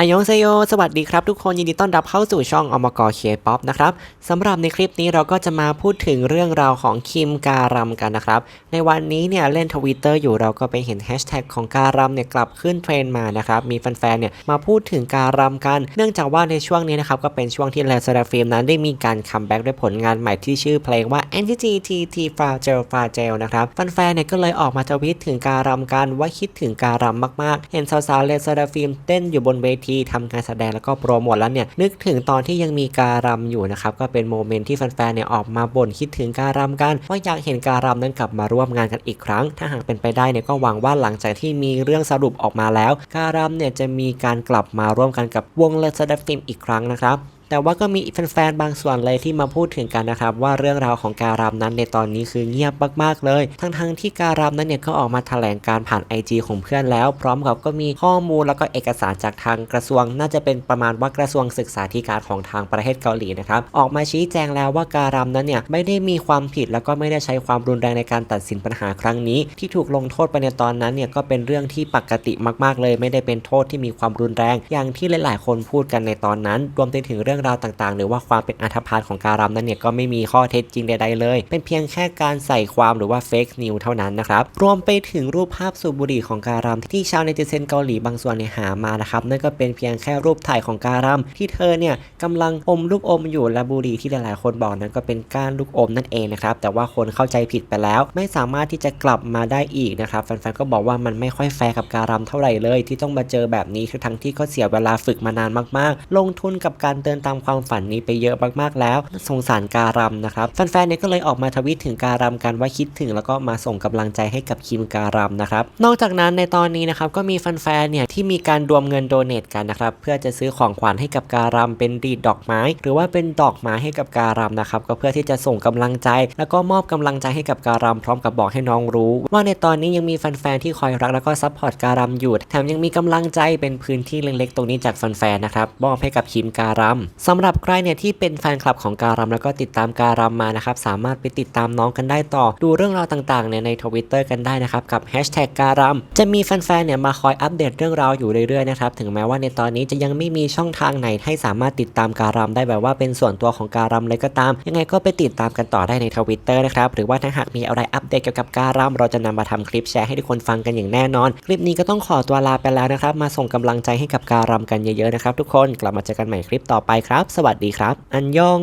อายองเซโย สวัสดีครับทุกคนยินดีต้อนรับเข้าสู่ช่องอมกอเคป๊อปนะครับสำหรับในคลิปนี้เราก็จะมาพูดถึงเรื่องราวของคิมการัมกันนะครับ ในวันนี้เนี่ยเล่นทวิตเตอร์อยู่เราก็ไปเห็นแฮชแท็กของการัมเนี่ยกลับขึ้นเทรนมานะครับ มีแฟนๆเนี่ยมาพูดถึงการัมกัน เนื่องจากว่าในช่วงนี้นะครับ ก็เป็นช่วงที่แลซาดาฟิล์มนั้นได้มีการคัมแบ็กด้วยผลงานใหม่ที่ชื่อเพลงว่า n t t t f a g e l f a g e l นะครับแฟนๆเนี่ยก็เลยออกมาทวิตถึงการัมกันว่าคิดถึงการัมมากๆ เห็นสาวๆเลซาดาฟิล์มเต้นอยู่บนเวทีทำการแสดงแล้วก็โปรโมทแล้วเนี่ยนึกถึงตอนที่ยังมีการำอยู่นะครับก็เป็นโมเมนต์ที่แฟนๆเนี่ยออกมาบ่นคิดถึงการำกันว่าอยากเห็นการำนั้นกลับมาร่วมงานกันอีกครั้ง ถ้าหากเป็นไปได้เนี่ยก็หวังว่าหลังจากที่มีเรื่องสรุปออกมาแล้ว การำเนี่ยจะมีการกลับมาร่วมกันกับวงเลสเดฟิมอีกครั้งนะครับ แต่ว่าก็มีแฟนๆบางส่วนเลยที่มาพูดถึงกันนะครับ ว่าเรื่องราวของการามนั้นในตอนนี้คือเงียบมากๆเลย ทั้งๆที่การามนั้นเนี่ยก็ออกมาแถลงการผ่าน IG ของเพื่อนแล้ว พร้อมกับก็มีข้อมูลแล้วก็เอกสารจากทางกระทรวง น่าจะเป็นประมาณว่ากระทรวงศึกษาธิการของทางประเทศเกาหลีนะครับออกมาชี้แจงแล้วว่าการามนั้นเนี่ยไม่ได้มีความผิดแล้วก็ไม่ได้ใช้ความรุนแรงในการตัดสินปัญหาครั้งนี้ ที่ถูกลงโทษไปในตอนนั้นเนี่ยก็เป็นเรื่องที่ปกติมากๆเลย ไม่ได้เป็นโทษที่มีความรุนแรง อย่างที่หลายๆ คนพูดกันในตอนนั้น รวมไปถึงเรื่องราวต่างๆ หรือว่าความเป็นอัธพาลของการามนั้นเนี่ยก็ไม่มีข้อเท็จจริงใดๆเลย เป็นเพียงแค่การใส่ความหรือว่าเฟกนิวเท่านั้นนะครับ รวมไปถึงรูปภาพสูบบุหรี่ของการามที่ชาวเนติเซนเกาหลีบางส่วนเนี่ยหามานะครับนั่นก็เป็นเพียงแค่รูปถ่ายของการามที่เธอเนี่ยกำลังอมลูกอมอยู่และบุหรี่ที่หลายๆ คนบอกนั้นก็เป็นก้านลูกอมนั่นเองนะครับแต่ว่าคนเข้าใจผิดไปแล้ว ไม่สามารถที่จะกลับมาได้อีกนะครับแฟนๆก็บอกว่ามันไม่ค่อยแฟร์กับการามเท่าไหร่เลย ที่ต้องมาเจอแบบนี้ทั้งที่ก็เสียเวลาฝึกมานานมากๆ ลงทุนกับการเดินตามความฝันนี้ไปเยอะมากๆแล้ว สงสารการัมนะครับแฟนๆเนี่ยก็เลยออกมาทวิตถึงการัมกันว่าคิดถึงแล้วก็มาส่งกำลังใจให้กับคิมการัมนะครับนอกจากนั้นในตอนนี้นะครับก็มีแฟนๆเนี่ยที่มีการรวมเงินโดเนทกันนะครับเพื่อจะซื้อของขวัญให้กับการัมเป็นดีดดอกไม้ หรือว่าเป็นดอกไม้ให้กับการัมนะครับก็เพื่อที่จะส่งกำลังใจ แล้วก็มอบกำลังใจให้กับการัมพร้อมกับบอกให้น้องรู้ ว่าในตอนนี้ยังมีแฟนๆที่คอยรักแล้วก็ซัพพอร์ตการัมอยู่แถมยังมีกำลังใจเป็นพื้นที่เล็กๆ ตรงนี้จากแฟนๆนะครับมอบให้กับคิมการัมสำหรับใครเนี่ยที่เป็นแฟนคลับของการัมแล้วก็ติดตามการัมมานะครับสามารถไปติดตามน้องกันได้ต่อ ดูเรื่องราวต่างๆเนี่ยในทวิตเตอร์กันได้นะครับกับแฮชแท็กการัมจะมีแฟนๆเนี่ยมาคอยอัปเดตเรื่องราวอยู่เรื่อยๆนะครับถึงแม้ว่าในตอนนี้จะยังไม่มีช่องทางไหนให้สามารถติดตามการัมได้แบบว่าเป็นส่วนตัวของการัมเลยก็ตาม ยังไงก็ไปติดตามกันต่อได้ในทวิตเตอร์นะครับหรือว่าถ้าหากมีอะไรอัปเดตเกี่ยวกับการัมเราจะนำมาทำคลิปแชร์ให้ทุกคนฟังกันอย่างแน่นอน คลิปนี้ก็ต้องขอตัวลาไปแล้วนะครับมาส่งกำลังใจให้กับการัมกันเยอะๆนะครับทุกคนกลับมาเจอกันใหม่คลิปต่อไปครับ สวัสดีครับ อันยอง